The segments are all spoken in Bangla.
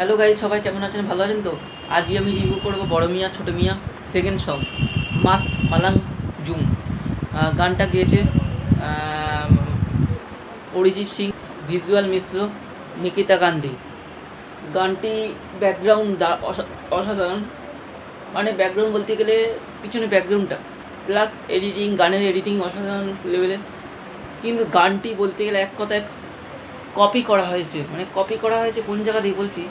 হ্যালো গাইজ সবাই কেমন আছেন? ভালো আছেন তো? আজকে আমি রিভিউ করব বড় মিয়া, ছোট মিয়া সেকেন্ড সং মাস্ত মালাং জুম। গানটা গেয়েছে অরিজিৎ সিং ভিজুয়াল মিশ্র, নিকিতা গান্ধী। গানটি ব্যাকগ্রাউন্ড অসাধারণ। মানে ব্যাকগ্রাউন্ড বলতে গেলে পিছনে ব্যাকগ্রাউন্ডটা প্লাস এডিটিং গানের এডিটিং অসাধারণ লেভেলের কিন্তু গানটি বলতে গেলে এক কথায় কপি করা হয়েছে। মানে কপি করা হয়েছে কোন জায়গা দিয়ে বলছি?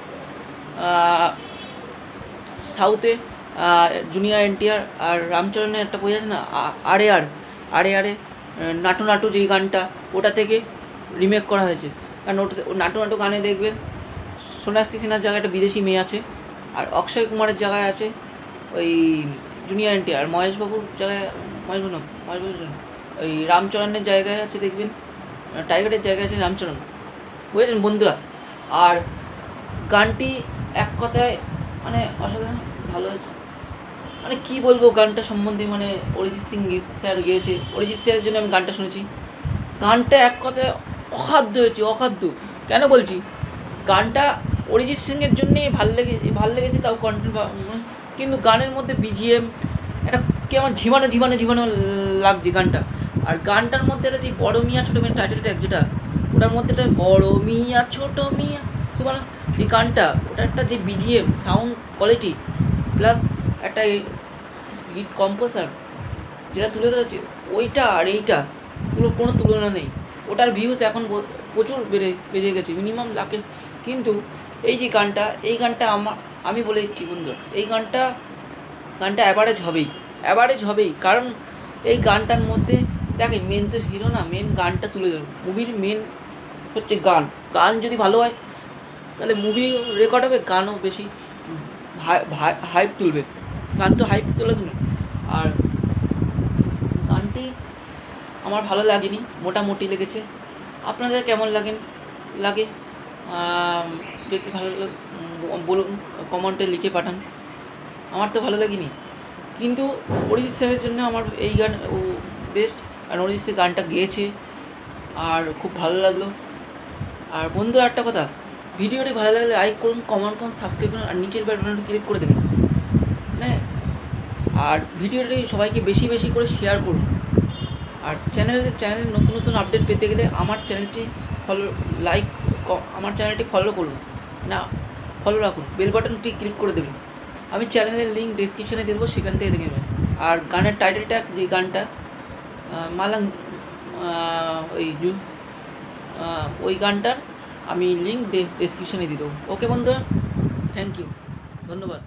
সাউথে জুনিয়র এনটিআর আর রামচরণের একটা বই আছে না আরে আর, আরে আরে নাটু নাটু যেই গানটা, ওটা থেকে রিমেক করা হয়েছে। কারণ ওটাতে ও নাটু নাটু গানে দেখবে সোনাক্ষী সিনহার জায়গায় একটা বিদেশি মেয়ে আছে, আর অক্ষয় কুমারের জায়গায় আছে ওই জুনিয়র এনটিআর, মহেশবাবুর জায়গায় মহেশবাবু না মহেশবাবুর ওই রামচরণের জায়গায় আছে দেখবেন টাইগারের জায়গায় আছে রামচরণ। বুঝেছেন বন্ধুরা? আর গানটি এক কথায় মানে অসাধারণ, ভালো হয়েছে। মানে কি বলব, গানটা সম্বন্ধে মানে অরিজিৎ সিং স্যার গিয়েছে। অরিজিৎ স্যারের জন্য আমি গানটা শুনেছি। গানটা এক কথায় অখাদ্য হয়েছে, অখাদ্য। কেন বলছি? গানটা অরিজিৎ সিংয়ের জন্যেই ভালো লেগেছে ভালো লেগেছে, তাও কন্টেন্ট কিন্তু গানের মধ্যে বিজিএম একটা কেমন ঝিমানো ঝিমানো ঝিমানো লাগছে গানটা। আর গানটার মধ্যে একটা যে বড় মিয়া, ছোটো মিয়া টাইটেল ট্যাগ যেটা, ওটার মধ্যে একটা বড় মিয়া, ছোট মিয়া সুবান এই গানটা, ওটা একটা যে বিজিএম সাউন্ড কোয়ালিটি প্লাস একটা গিট কম্পোজার যেটা তুলে ধরেছে ওইটা আর এইটা পুরো কোনো তুলনা নেই। ওটার ভিউজ এখন প্রচুর বেড়ে বেড়ে গেছে মিনিমাম লাখের কিন্তু এই যে গানটা, এই গানটা আমার আমি বলে দিচ্ছি বন্ধু এই গানটা গানটা অ্যাভারেজ হবেই অ্যাভারেজ হবেই। কারণ এই গানটার মধ্যে, দেখে মেন তো হিরো না মেন গানটা তুলে ধরবে মুভির মেন হচ্ছে গান। গান যদি ভালো হয় তাহলে মুভি রেকর্ড হবে, গানও বেশি হাইপ তুলবে। গান তো হাইপ তুলে তুলে আর গানটি আমার ভালো লাগেনি, মোটামুটি লেগেছে। আপনাদের কেমন লাগেন, লাগে? যদি ভালো বলুন কমেন্টে লিখে পাঠান। আমার তো ভালো লাগেনি। কিন্তু অরিজিৎ স্যারের জন্য আমার এই গান, ও বেস্ট কারণ অরিজিৎ স্যার গানটা গেয়েছে, আর খুব ভালো লাগল। আর বন্ধুরা, একটা কথা ভিডিওটি ভালো লাগলে লাইক করুন কমেন্ট করুন সাবস্ক্রাইব করুন, আর নিচের বাটনটা ক্লিক করে দেবেন। মানে আর ভিডিওটি সবাইকে বেশি বেশি করে শেয়ার করুন। আর চ্যানেল চ্যানেলে নতুন নতুন আপডেট পেতে গেলে আমার চ্যানেলটি ফলো লাইক আমার চ্যানেলটি ফলো করুন। না ফলো রাখুন। বেল বাটনটি ক্লিক করে দেবেন। আমি চ্যানেলের লিঙ্ক ডিসক্রিপশানে দেবো, সেখান থেকে দেখে নেবেন। আর গানের টাইটেলটা যে গানটা মালাং ওই ওই গানটার আমি লিঙ্ক ডেসক্রিপশানে দিয়ে দেবো। ওকে বন্ধুরা? থ্যাংক ইউ ধন্যবাদ।